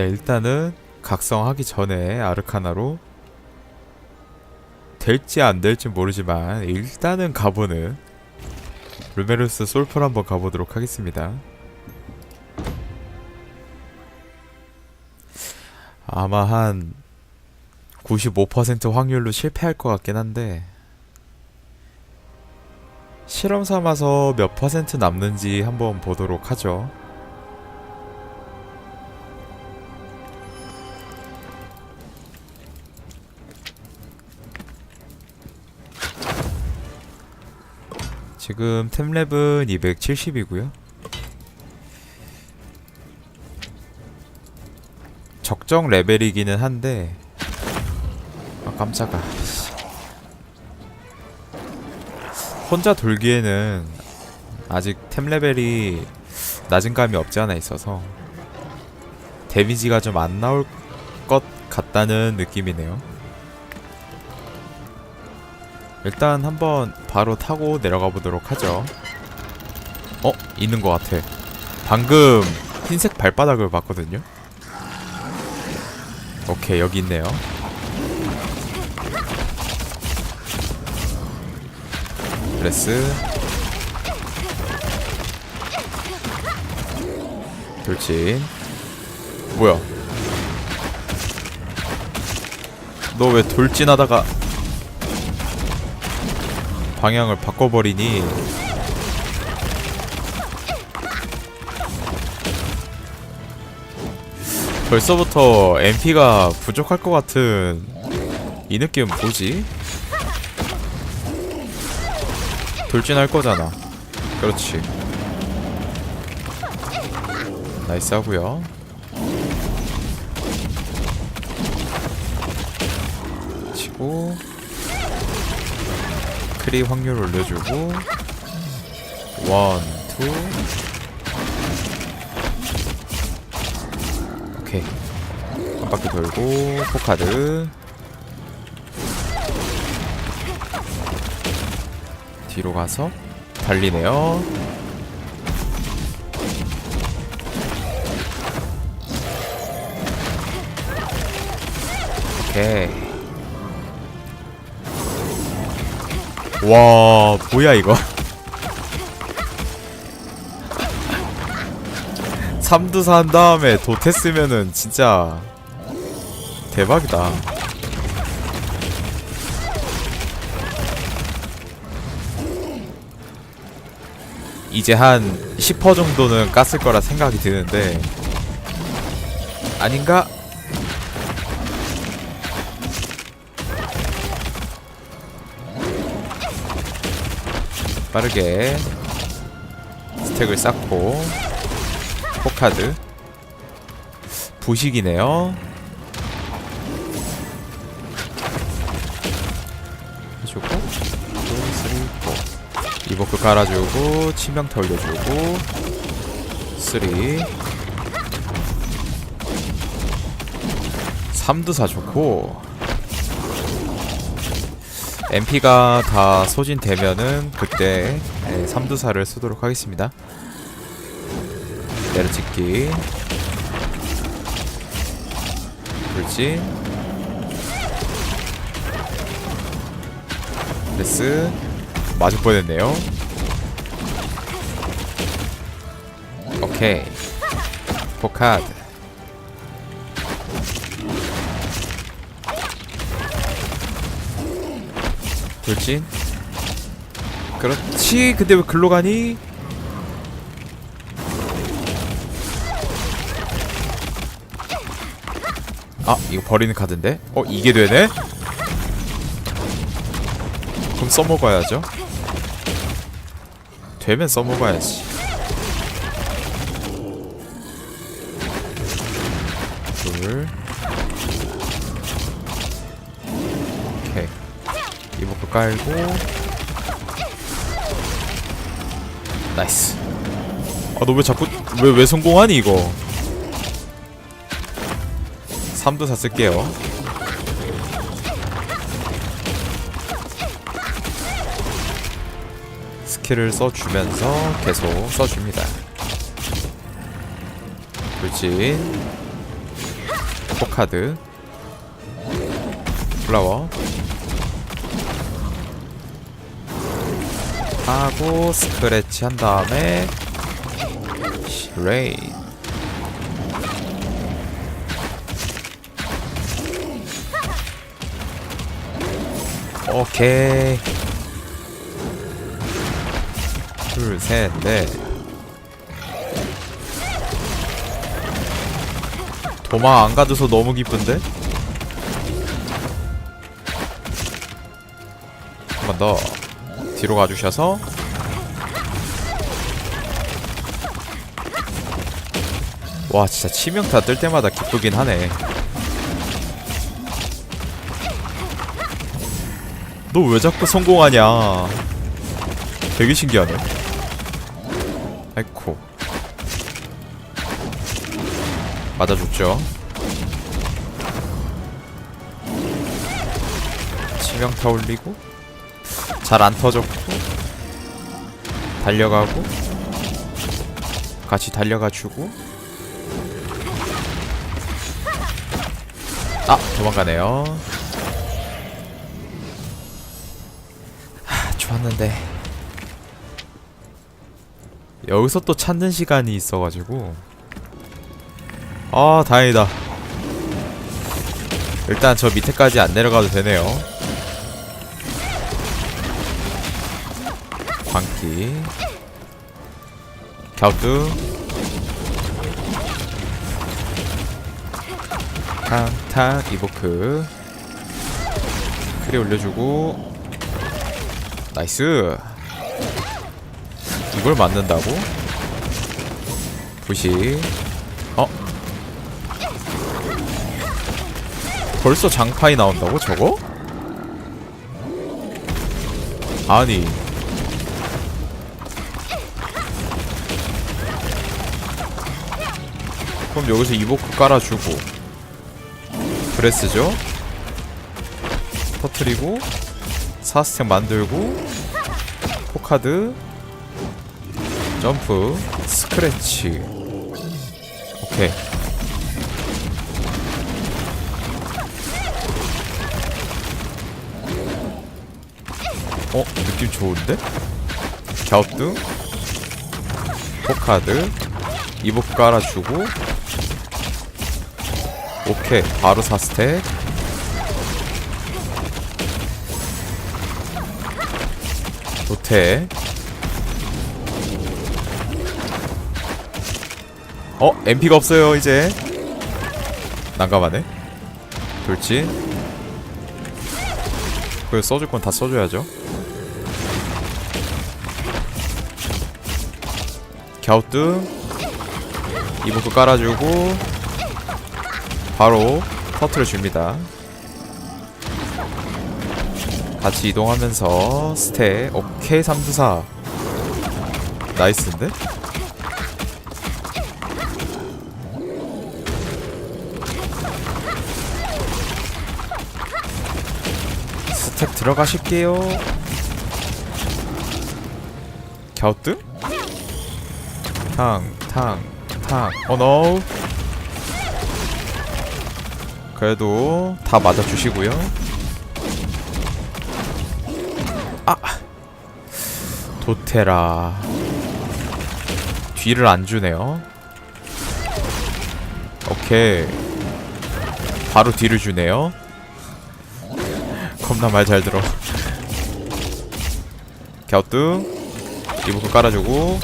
네, 일단은 각성하기 전에 아르카나로 될지 안 될지 모르지만 일단은 가보는 루메루스 솔플 한번 가보도록 하겠습니다. 아마 한 95% 확률로 실패할 것 같긴 한데 실험 삼아서 몇 퍼센트 남는지 한번 보도록 하죠. 지금 템랩은 270이고요. 적정 레벨이기는 한데 아 깜짝아 혼자 돌기에는 아직 템 레벨이 낮은 감이 없지 않아 있어서 데미지가 좀 안 나올 것 같다는 느낌이네요. 일단 한번 바로 타고 내려가 보도록 하죠. 어? 있는 것 같아. 방금 흰색 발바닥을 봤거든요. 오케이 여기 있네요. 레스 돌진 뭐야 너 왜 돌진하다가 방향을 바꿔버리니 벌써부터 MP가 부족할 것 같은 이 느낌은 뭐지? 돌진할 거잖아. 그렇지. 나이스 하고요. 치고 크리 확률 올려주고. 원, 투. 오케이. 한 바퀴 돌고 포카드. 뒤로 가서 달리네요. 오케이 와 뭐야 이거 3두사 한 다음에 도태 쓰면은 진짜 대박이다 이제 한 10% 정도는 깠을 거라 생각이 드는데 아닌가? 빠르게 스택을 쌓고 포카드. 부식이네요. 해주고 2, 3, 4 이버크 깔아주고 치명타 올려주고 3 3두사 좋고 MP가 다 소진되면은 그때 네, 3두사를 쓰도록 하겠습니다. 내려찍기. 돌진. 레스. 맞을 뻔했네요. 오케이. 포카드 돌진 그렇지. 근데 왜 글로 가니? 아 이거 버리는 카드인데? 어 이게 되네? 그럼 써먹어야죠. 되면 써먹어야지 깔고. 나이스. 아 너 왜 자꾸 왜 왜 성공하니 이거? 3도 4 쓸게요. 스킬을 써주면서 계속 써줍니다. 돌진. 포카드. 플라워 하고 스크래치 한 다음에 레이 오케이. 둘셋넷. 도망 안 가줘서 너무 기쁜데? 한번 더 뒤로 가주셔서 와 진짜 치명타 뜰 때마다 기쁘긴 하네. 너 왜 자꾸 성공하냐? 되게 신기하네. 아이코 맞아줬죠? 치명타 올리고 잘 안 터졌고 달려가고 같이 달려가주고. 아 도망가네요. 하, 좋았는데. 여기서 또 찾는 시간이 있어가지고. 아 다행이다. 일단 저 밑에까지 안 내려가도 되네요 광기. 갸우뚜 탕탕 이보크. 크리 올려주고. 나이스. 이걸 맞는다고? 부시. 어? 벌써 장파이 나온다고 저거? 아니 그럼 여기서 이보크 깔아주고. 브레스죠? 터트리고 사스텍 만들고 포카드 점프 스크래치. 오케이. 어? 느낌 좋은데? 갸우뚜 포카드? 이복 깔아주고 오케이. 바로 4스택. 도태 어? MP가 없어요 이제. 난감하네. 돌진. 그걸 써줄 건 다 써줘야죠. 갸우뚜 이복도 깔아주고 바로 터트려 줍니다 같이 이동하면서 스택 오케이 324 나이스인데? 스택 들어가실게요 갸우뚜? 탕, 탕, 탕. 어, 노. 그래도 다 맞아주시고요. 아! 도테라. 뒤를 안 주네요. 오케이. 바로 뒤를 주네요. 겁나 말 잘 들어. 갸우뚜. 이부터 깔아주고.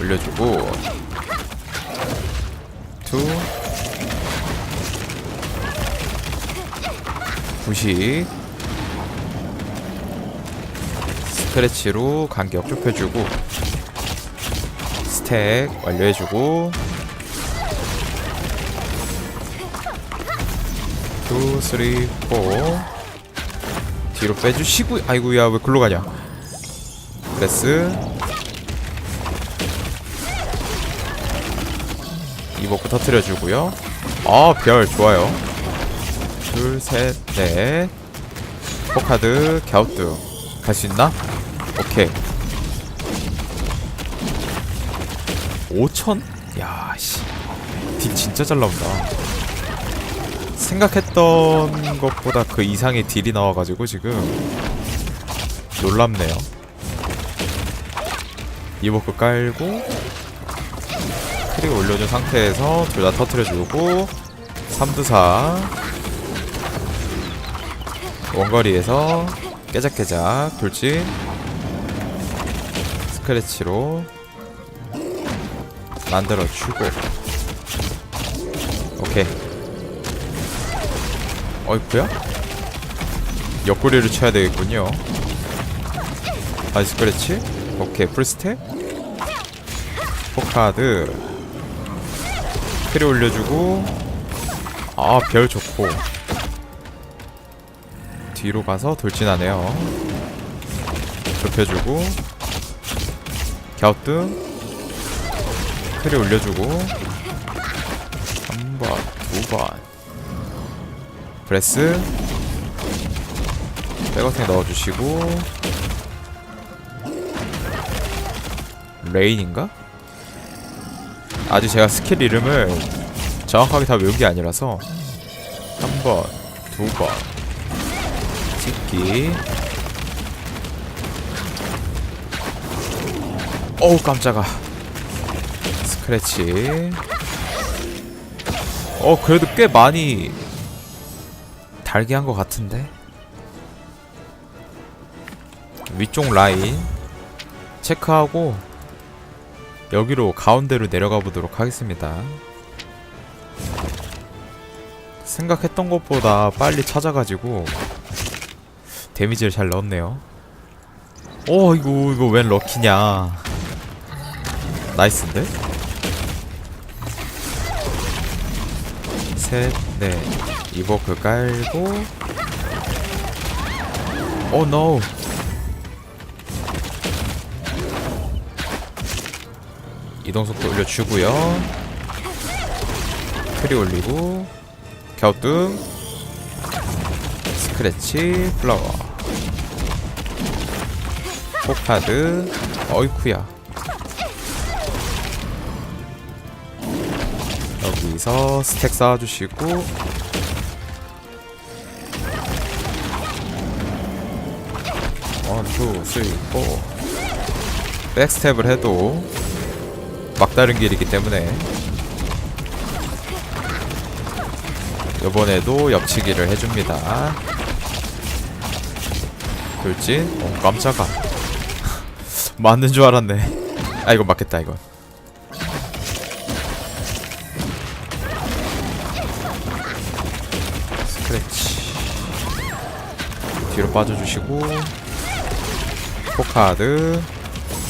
올려주고 투 부시 스크래치로 간격 좁혀주고 스택 완료해주고 투 쓰리 포. 뒤로 빼주시고 아이고야 왜 글로 가냐? 레스 이복구 터트려주고요. 아 별 좋아요. 둘셋넷. 포카드 갸우뚜 갈 수 있나? 오케이. 5천? 야씨. 딜 진짜 잘 나온다. 생각했던 것보다 그 이상의 딜이 나와가지고 지금 놀랍네요. 이버크 깔고 크리 올려준 상태에서 둘 다 터트려주고 3두사. 원거리에서 깨작깨작 돌진. 스크래치로 만들어주고. 오케이. 어이쿠야? 옆구리를 쳐야 되겠군요. 아 스크래치? 오케이. 풀스텝? 포카드 크리 올려주고. 아 별 좋고. 뒤로 가서 돌진하네요. 좁혀주고. 갸우뚱. 크리 올려주고. 한 번, 두 번. 브레스. 백어택 넣어주시고. 레인인가? 아직 제가 스킬 이름을 정확하게 다 외운 게 아니라서 한 번, 두 번. 찍기. 어우 깜짝아. 스크래치. 어 그래도 꽤 많이 달게 한 것 같은데? 위쪽 라인. 체크하고 여기로 가운데로 내려가 보도록 하겠습니다. 생각했던 것보다 빨리 찾아가지고 데미지를 잘 넣었네요. 오 이거 이거 웬 럭키냐. 나이스인데? 셋, 넷. 이버크 깔고. 오 노 이동속도 올려주고요. 크리 올리고 갸우뚱 스크래치 플라워. 포카드 어이쿠야. 여기서 스택 쌓아주시고 원, 투, 쓰리, 포. 백스텝을 해도 막다른 길이기 때문에. 이번에도 옆치기를 해줍니다. 돌진? 어 깜짝아. 맞는 줄 알았네. 아 이거 맞겠다 이건. 스크래치. 뒤로 빠져주시고. 포카드.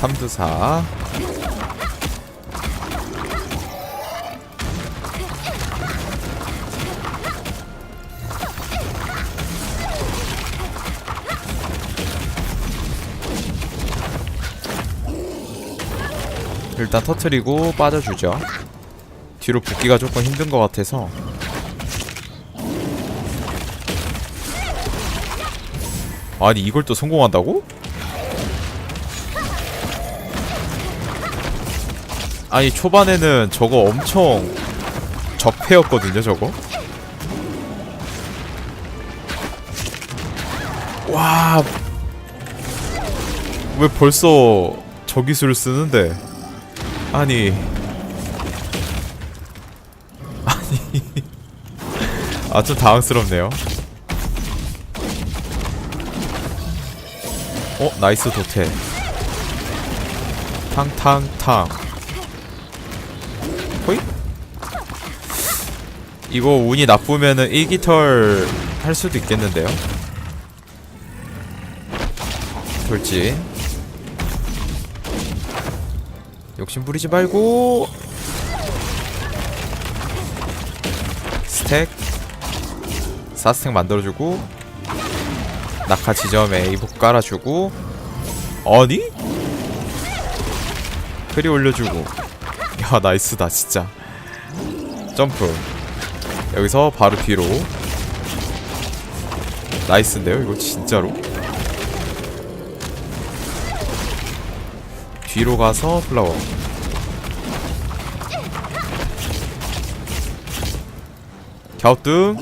3두사 일단 터트리고 빠져주죠. 뒤로 붙기가 조금 힘든 것 같아서. 아니 이걸 또 성공한다고? 아니 초반에는 저거 엄청 적폐였거든요 저거. 와... 왜 벌써 저 기술을 쓰는데 아니. 아니. 아 좀 당황스럽네요. 어 나이스 도태. 탕탕탕. 호이 이거 운이 나쁘면은 일기털 할 수도 있겠는데요? 돌진 욕심 부리지 말고. 스택. 4스택 만들어주고. 낙하 지점에 이복 깔아주고. 아니? 크리 올려주고. 야 나이스다 진짜. 점프. 여기서 바로 뒤로. 나이스인데요 이거 진짜로 뒤로 가서 플라워. 갸우뚱.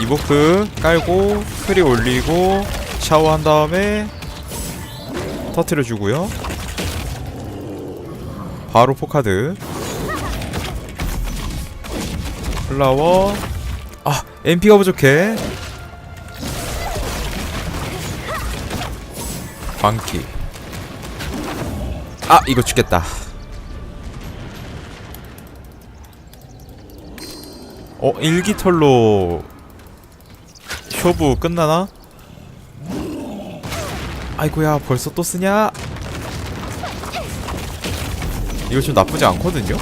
이보크 깔고 크리 올리고 샤워한 다음에 터트려 주고요. 바로 포카드. 플라워. 아 MP가 부족해. 광기 아 이거 죽겠다 어 일기털로 쇼부 끝나나? 아이고야 벌써 또 쓰냐? 이거 좀 나쁘지 않거든요?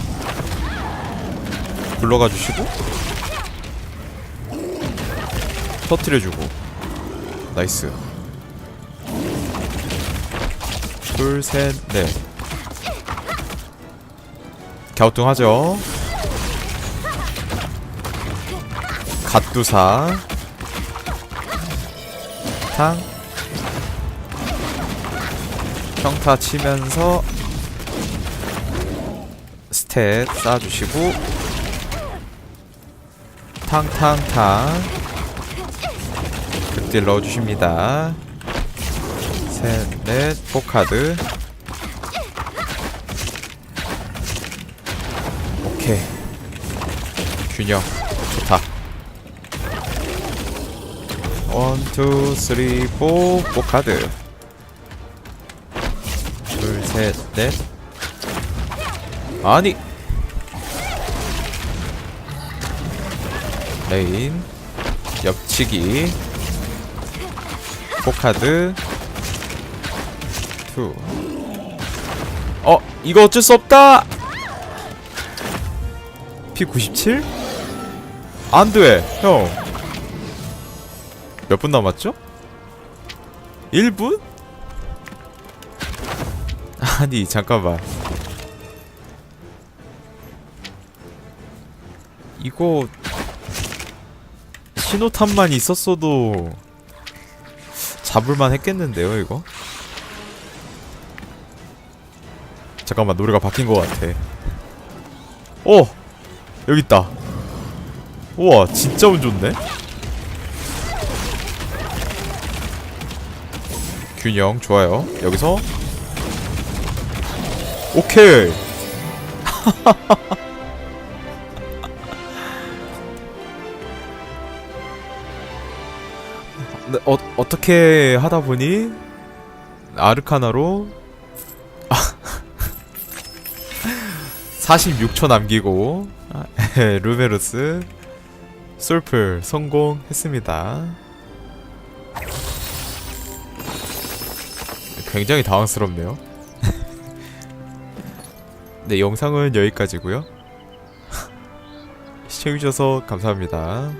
불러가 주시고 터트려주고 나이스 둘셋넷 갸우뚱하죠. 갓두사. 탕. 평타 치면서 스탯 쌓아주시고. 탕탕탕. 극딜 넣어주십니다. 셋넷 포카드 오케이 균형. 좋다. 원, 투, 쓰리, 포, 포카드. 둘, 셋, 넷. 아니. 레인. 옆치기. 포카드. 투. 어! 이거 어쩔 수 없다! P97? 안 돼 형 몇 분 남았죠? 1분? 아니 잠깐만 이거 신호탄만 있었어도 잡을만 했겠는데요 이거? 잠깐만 노래가 바뀐 것 같아 오! 여기 있다 우와 진짜 운 좋네. 균형 좋아요. 여기서. 오케이. 네, 어, 어떻게 하다 보니 아르카나로 46초 남기고 아, 루메루스 솔플 성공했습니다. 굉장히 당황스럽네요. 네, 영상은 여기까지고요. 시청해주셔서 감사합니다.